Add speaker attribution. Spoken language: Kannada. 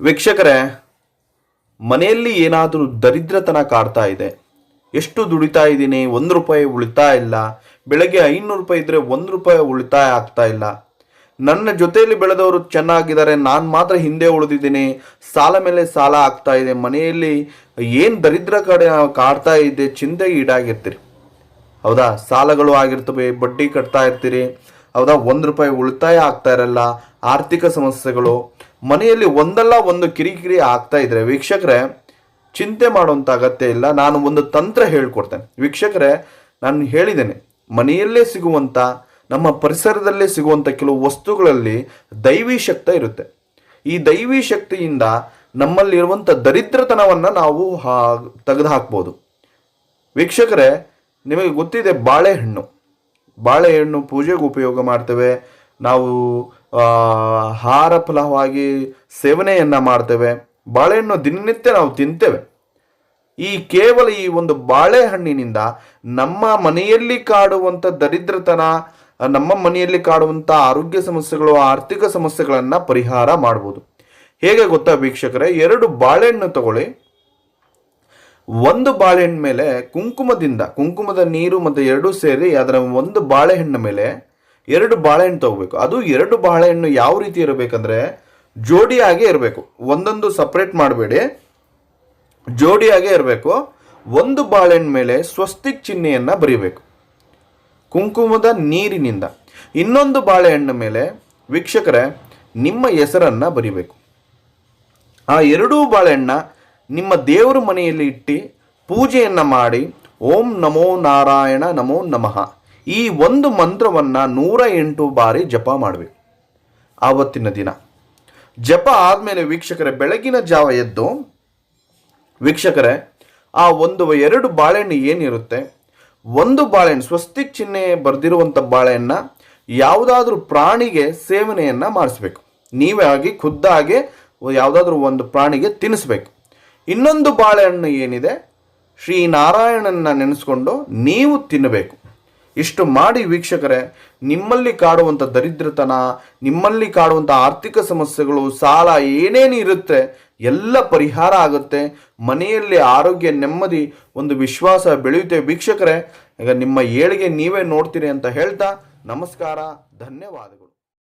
Speaker 1: ವೀಕ್ಷಕರೇ, ಮನೆಯಲ್ಲಿ ಏನಾದರೂ ದರಿದ್ರತನ ಕಾಡ್ತಾ ಇದೆ. ಎಷ್ಟು ದುಡಿತಾ ಇದ್ದೀನಿ? ಒಂದು ರೂಪಾಯಿ ಉಳಿತಾಯ ಇಲ್ಲ. ಬೆಳಗ್ಗೆ ಐನೂರು ರೂಪಾಯಿ ಇದ್ದರೆ ಒಂದು ರೂಪಾಯಿ ಉಳಿತಾಯ ಆಗ್ತಾ ಇಲ್ಲ. ನನ್ನ ಜೊತೆಯಲ್ಲಿ ಬೆಳೆದವರು ಚೆನ್ನಾಗಿದ್ದಾರೆ. ನಾನು ಮಾತ್ರ ಹಿಂದೆ ಉಳಿದಿದ್ದೀನಿ. ಸಾಲ ಮೇಲೆ ಸಾಲ ಆಗ್ತಾ ಇದೆ. ಮನೆಯಲ್ಲಿ ಏನು ದರಿದ್ರ ಕಡೆ ಕಾಡ್ತಾ ಇದೆ ಚಿಂತೆ ಈಡಾಗಿರ್ತೀರಿ. ಹೌದಾ? ಸಾಲಗಳು ಆಗಿರ್ತವೆ, ಬಡ್ಡಿ ಕಟ್ತಾ ಇರ್ತೀರಿ. ಹೌದಾ? ಒಂದು ರೂಪಾಯಿ ಉಳಿತಾಯ ಆಗ್ತಾ ಇರಲ್ಲ. ಆರ್ಥಿಕ ಸಮಸ್ಯೆಗಳು ಮನೆಯಲ್ಲಿ ಒಂದಲ್ಲ ಒಂದು ಕಿರಿಕಿರಿ ಆಗ್ತಾ ಇದ್ರೆ ವೀಕ್ಷಕರೇ, ಚಿಂತೆ ಮಾಡುವಂಥ ಅಗತ್ಯ ಇಲ್ಲ. ನಾನು ಒಂದು ತಂತ್ರ ಹೇಳ್ಕೊಡ್ತೇನೆ. ವೀಕ್ಷಕರೇ, ನಾನು ಹೇಳಿದ್ದೇನೆ, ಮನೆಯಲ್ಲೇ ಸಿಗುವಂಥ ನಮ್ಮ ಪರಿಸರದಲ್ಲೇ ಸಿಗುವಂಥ ಕೆಲವು ವಸ್ತುಗಳಲ್ಲಿ ದೈವಿ ಶಕ್ತಿ ಇರುತ್ತೆ. ಈ ದೈವಿ ಶಕ್ತಿಯಿಂದ ನಮ್ಮಲ್ಲಿರುವಂಥ ದರಿದ್ರತನವನ್ನು ನಾವು ಹಾ ತೆಗೆದು ಹಾಕ್ಬೋದು ವೀಕ್ಷಕರೇ, ನಿಮಗೆ ಗೊತ್ತಿದೆ, ಬಾಳೆಹಣ್ಣು. ಬಾಳೆಹಣ್ಣು ಪೂಜೆಗೆ ಉಪಯೋಗ ಮಾಡ್ತೇವೆ. ನಾವು ಆಹಾರ ಫಲವಾಗಿ ಸೇವನೆಯನ್ನು ಮಾಡ್ತೇವೆ. ಬಾಳೆಹಣ್ಣು ದಿನನಿತ್ಯ ನಾವು ತಿಂತೇವೆ. ಈ ಕೇವಲ ಈ ಒಂದು ಬಾಳೆಹಣ್ಣಿನಿಂದ ನಮ್ಮ ಮನೆಯಲ್ಲಿ ಕಾಡುವಂಥ ದರಿದ್ರತನ, ನಮ್ಮ ಮನೆಯಲ್ಲಿ ಕಾಡುವಂಥ ಆರೋಗ್ಯ ಸಮಸ್ಯೆಗಳು, ಆರ್ಥಿಕ ಸಮಸ್ಯೆಗಳನ್ನು ಪರಿಹಾರ ಮಾಡ್ಬೋದು. ಹೇಗೆ ಗೊತ್ತಾ ವೀಕ್ಷಕರೇ, ಎರಡು ಬಾಳೆಹಣ್ಣು ತಗೊಳ್ಳಿ. ಒಂದು ಬಾಳೆಹಣ್ಣು ಮೇಲೆ ಕುಂಕುಮದಿಂದ, ಕುಂಕುಮದ ನೀರು ಮತ್ತು ಎರಡೂ ಸೇರಿ ಅದರ ಒಂದು ಬಾಳೆಹಣ್ಣು ಮೇಲೆ ಎರಡು ಬಾಳೆಹಣ್ಣು ತಗೋಬೇಕು. ಅದು ಎರಡು ಬಾಳೆಹಣ್ಣು ಯಾವ ರೀತಿ ಇರಬೇಕಂದ್ರೆ ಜೋಡಿಯಾಗೇ ಇರಬೇಕು. ಒಂದೊಂದು ಸಪ್ರೇಟ್ ಮಾಡಬೇಡಿ. ಜೋಡಿಯಾಗೇ ಇರಬೇಕು. ಒಂದು ಬಾಳೆಹಣ್ಣು ಮೇಲೆ ಸ್ವಸ್ತಿಕ್ ಚಿಹ್ನೆಯನ್ನು ಬರೀಬೇಕು. ಕುಂಕುಮದ ನೀರಿನಿಂದ. ಇನ್ನೊಂದು ಬಾಳೆಹಣ್ಣು ಮೇಲೆ ವೀಕ್ಷಕರೇ, ನಿಮ್ಮ ಹೆಸರನ್ನು ಬರಿಬೇಕು. ಆ ಎರಡೂ ಬಾಳೆಹಣ್ಣ ನಿಮ್ಮ ದೇವರ ಮನೆಯಲ್ಲಿ ಇಟ್ಟು ಪೂಜೆಯನ್ನು ಮಾಡಿ ಓಂ ನಮೋ ನಾರಾಯಣ ನಮೋ ನಮಃ. ಈ ಒಂದು ಮಂತ್ರವನ್ನು ನೂರ ಎಂಟು ಬಾರಿ ಜಪ ಮಾಡಬೇಕು. ಆವತ್ತಿನ ದಿನ. ಜಪ ಆದಮೇಲೆ ವೀಕ್ಷಕರ, ಬೆಳಗಿನ ಜಾವ ಎದ್ದು, ವೀಕ್ಷಕರೇ, ಆ ಒಂದು ಎರಡು ಬಾಳೆಹಣ್ಣು ಏನಿರುತ್ತೆ, ಒಂದು ಬಾಳೆಹಣ್ಣು, ಸ್ವಸ್ತಿ ಚಿಹ್ನೆ ಬರೆದಿರುವಂಥ ಬಾಳೆಹಣ್ಣು ಯಾವುದಾದ್ರೂ ಪ್ರಾಣಿಗೆ ಸೇವನೆಯನ್ನು ಮಾಡಿಸ್ಬೇಕು. ನೀವೇ ಆಗಿ ಖುದ್ದಾಗಿ ಯಾವುದಾದ್ರೂ ಒಂದು ಪ್ರಾಣಿಗೆ ತಿನ್ನಿಸ್ಬೇಕು. ಇನ್ನೊಂದು ಬಾಳೆಹಣ್ಣು ಏನಿದೆ ಶ್ರೀನಾರಾಯಣನ ನೆನೆಸ್ಕೊಂಡು ನೀವು ತಿನ್ನಬೇಕು. ಇಷ್ಟು ಮಾಡಿ ವೀಕ್ಷಕರೇ, ನಿಮ್ಮಲ್ಲಿ ಕಾಡುವಂಥ ದರಿದ್ರತನ, ನಿಮ್ಮಲ್ಲಿ ಕಾಡುವಂಥ ಆರ್ಥಿಕ ಸಮಸ್ಯೆಗಳು, ಸಾಲ ಏನೇನು ಇರುತ್ತೆ, ಎಲ್ಲ ಪರಿಹಾರ ಆಗುತ್ತೆ. ಮನೆಯಲ್ಲಿ ಆರೋಗ್ಯ ನೆಮ್ಮದಿ, ಒಂದು ವಿಶ್ವಾಸ ಬೆಳೆಯುತ್ತೆ. ವೀಕ್ಷಕರೇ, ಈಗ ನಿಮ್ಮ ಏಳಿಗೆ ನೀವೇ ನೋಡ್ತೀರಿ ಅಂತ ಹೇಳ್ತಾ ನಮಸ್ಕಾರ, ಧನ್ಯವಾದಗಳು.